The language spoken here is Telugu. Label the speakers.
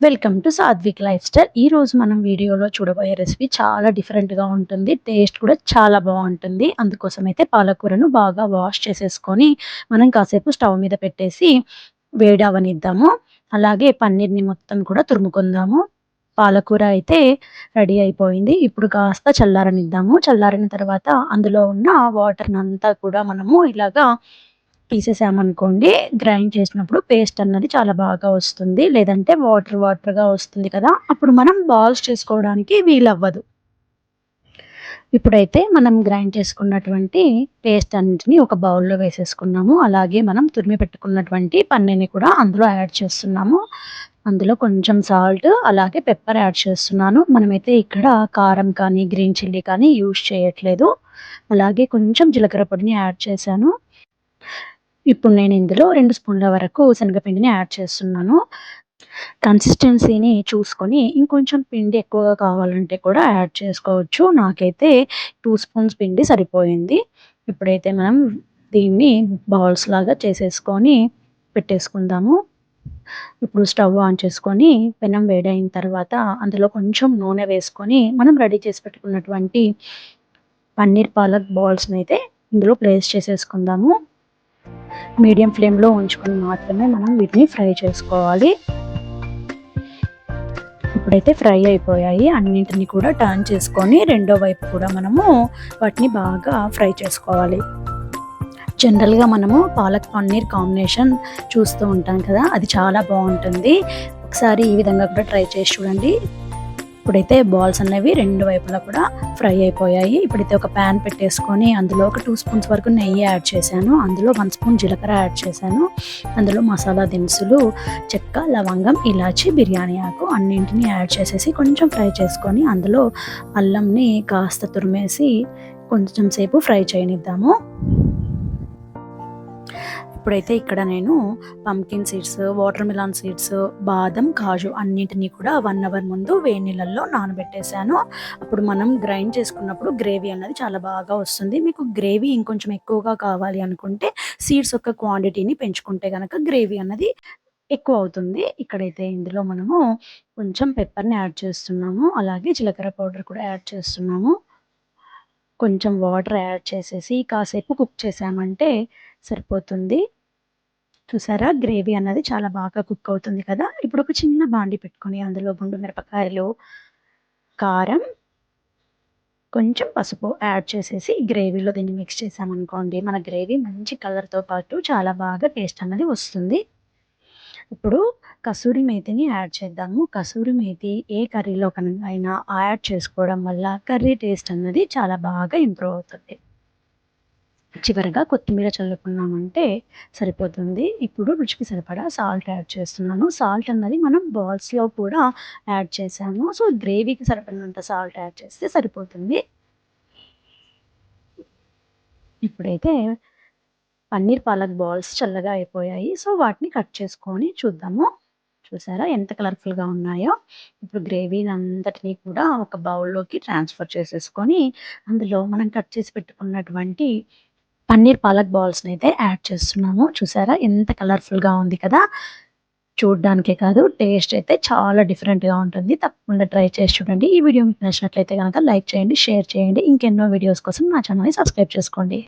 Speaker 1: Welcome to Satvik life style ఈరోజు మనం వీడియోలో చూడబోయే రెసిపీ చాలా డిఫరెంట్గా ఉంటుంది. టేస్ట్ కూడా చాలా బాగుంటుంది. అందుకోసం అయితే పాలకూరను బాగా వాష్ చేసేసుకొని మనం కాసేపు స్టవ్ మీద పెట్టేసి వేడి అవనిద్దాము. అలాగే పన్నీర్ని మొత్తం కూడా తురుముకుందాము. పాలకూర అయితే రెడీ అయిపోయింది. ఇప్పుడు కాస్త చల్లారనిద్దాము. చల్లారిన తర్వాత అందులో ఉన్న వాటర్ని అంతా కూడా మనము ఇలాగా తీసేసామనుకోండి గ్రైండ్ చేసినప్పుడు పేస్ట్ అన్నది చాలా బాగా వస్తుంది. లేదంటే వాటర్ వాటర్గా వస్తుంది కదా. అప్పుడు మనం బాల్స్ చేసుకోవడానికి వీలవ్వదు. ఇప్పుడైతే మనం గ్రైండ్ చేసుకున్నటువంటి పేస్ట్ అన్నింటిని ఒక బౌల్లో వేసేసుకున్నాము. అలాగే మనం తురిమి పెట్టుకున్నటువంటి పన్నీని కూడా అందులో యాడ్ చేస్తున్నాము. అందులో కొంచెం సాల్ట్ అలాగే పెప్పర్ యాడ్ చేస్తున్నాను. మనమైతే ఇక్కడ కారం కానీ గ్రీన్ చిల్లీ కానీ యూజ్ చేయట్లేదు. అలాగే కొంచెం జీలకర్ర పొడిని యాడ్ చేశాను. ఇప్పుడు నేను ఇందులో రెండు స్పూన్ల వరకు శనగపిండిని యాడ్ చేస్తున్నాను. కన్సిస్టెన్సీని చూసుకొని ఇంకొంచెం పిండి ఎక్కువగా కావాలంటే కూడా యాడ్ చేసుకోవచ్చు. నాకైతే టూ స్పూన్స్ పిండి సరిపోయింది. ఇప్పుడైతే మనం దీన్ని బౌల్స్ లాగా చేసేసుకొని పెట్టేసుకుందాము. ఇప్పుడు స్టవ్ ఆన్ చేసుకొని పెనం వేడైన తర్వాత అందులో కొంచెం నూనె వేసుకొని మనం రెడీ చేసి పెట్టుకున్నటువంటి పన్నీర్ పాలక్ బాల్స్ని అయితే ఇందులో ప్లేస్ చేసేసుకుందాము. మీడియం ఫ్లేమ్లో ఉంచుకొని మాత్రమే మనం వీటిని ఫ్రై చేసుకోవాలి. ఇప్పుడైతే ఫ్రై అయిపోయాయి. అన్నింటిని కూడా టర్న్ చేసుకొని రెండో వైపు కూడా మనము వాటిని బాగా ఫ్రై చేసుకోవాలి. జనరల్గా మనము పాలక్ పన్నీర్ కాంబినేషన్ చూస్తూ ఉంటాం కదా అది చాలా బాగుంటుంది. ఒకసారి ఈ విధంగా కూడా ట్రై చేసి చూడండి. ఇప్పుడైతే బాల్స్ అనేవి రెండు వైపులా కూడా ఫ్రై అయిపోయాయి. ఇప్పుడైతే ఒక ప్యాన్ పెట్టేసుకొని అందులో ఒక టూ స్పూన్స్ వరకు నెయ్యి యాడ్ చేశాను. అందులో వన్ స్పూన్ జీలకర్ర యాడ్ చేశాను. అందులో మసాలా దినుసులు చెక్క లవంగం ఇలాచి బిర్యానీ ఆకు అన్నింటిని యాడ్ చేసేసి కొంచెం ఫ్రై చేసుకొని అందులో అల్లంని కాస్త తురిమేసి కొంచెం సేపు ఫ్రై చేయనిద్దాము. ఇప్పుడైతే ఇక్కడ నేను pumpkin seeds watermelon seeds బాదం కాజు అన్నింటినీ కూడా వన్ అవర్ ముందు వేడి నీళ్ళల్లో నానబెట్టేశాను. అప్పుడు మనం గ్రైండ్ చేసుకున్నప్పుడు గ్రేవీ అన్నది చాలా బాగా వస్తుంది. మీకు గ్రేవీ ఇంకొంచెం ఎక్కువగా కావాలి అనుకుంటే సీడ్స్ యొక్క క్వాంటిటీని పెంచుకుంటే కనుక గ్రేవీ అన్నది ఎక్కువ అవుతుంది. ఇక్కడైతే ఇందులో మనము కొంచెం పెప్పర్ని యాడ్ చేస్తున్నాము. అలాగే జీలకర్ర పౌడర్ కూడా యాడ్ చేస్తున్నాము. కొంచెం వాటర్ యాడ్ చేసేసి కాసేపు కుక్ చేసామంటే సరిపోతుంది. చూసారా? గ్రేవీ అన్నది చాలా బాగా కుక్ అవుతుంది కదా? ఇప్పుడు ఒక చిన్న బాండి పెట్టుకొని అందులో గుండు మిరపకాయలు కారం కొంచెం పసుపు యాడ్ చేసేసి గ్రేవీలో దీన్ని మిక్స్ చేసామనుకోండి మన గ్రేవీ మంచి కలర్తో పాటు చాలా బాగా టేస్ట్ అన్నది వస్తుంది. ఇప్పుడు కసూరి మేతిని యాడ్ చేద్దాము. కసూరి మేతి ఏ కర్రీలో కనుక అయినా యాడ్ చేసుకోవడం వల్ల కర్రీ టేస్ట్ అన్నది చాలా బాగా ఇంప్రూవ్ అవుతుంది. చివరిగా కొత్తిమీర చల్లుకున్నామంటే సరిపోతుంది. ఇప్పుడు రుచికి సరిపడా సాల్ట్ యాడ్ చేస్తున్నాను. సాల్ట్ అన్నది మనం బాల్స్లో కూడా యాడ్ చేసాము. సో గ్రేవీకి సరిపడినంత సాల్ట్ యాడ్ చేస్తే సరిపోతుంది. ఇప్పుడైతే పన్నీర్ పాలక్ బాల్స్ చల్లగా అయిపోయాయి. సో వాటిని కట్ చేసుకొని చూద్దాము. చూసారా ఎంత కలర్ఫుల్గా ఉన్నాయో? ఇప్పుడు గ్రేవీ అంతటినీ కూడా ఒక బౌల్లోకి ట్రాన్స్ఫర్ చేసేసుకొని అందులో మనం కట్ చేసి పెట్టుకున్నటువంటి పన్నీర్ పాలక్ బాల్స్ని అయితే యాడ్ చేస్తున్నాము చూసారా? ఎంత కలర్ఫుల్గా ఉంది కదా? చూడడానికే కాదు టేస్ట్ అయితే చాలా డిఫరెంట్గా ఉంటుంది. తప్పకుండా ట్రై చేసి చూడండి. ఈ వీడియో మీకు నచ్చినట్లయితే కనుక లైక్ చేయండి షేర్ చేయండి. ఇంకెన్నో వీడియోస్ కోసం నా ఛానల్ని సబ్స్క్రైబ్ చేసుకోండి.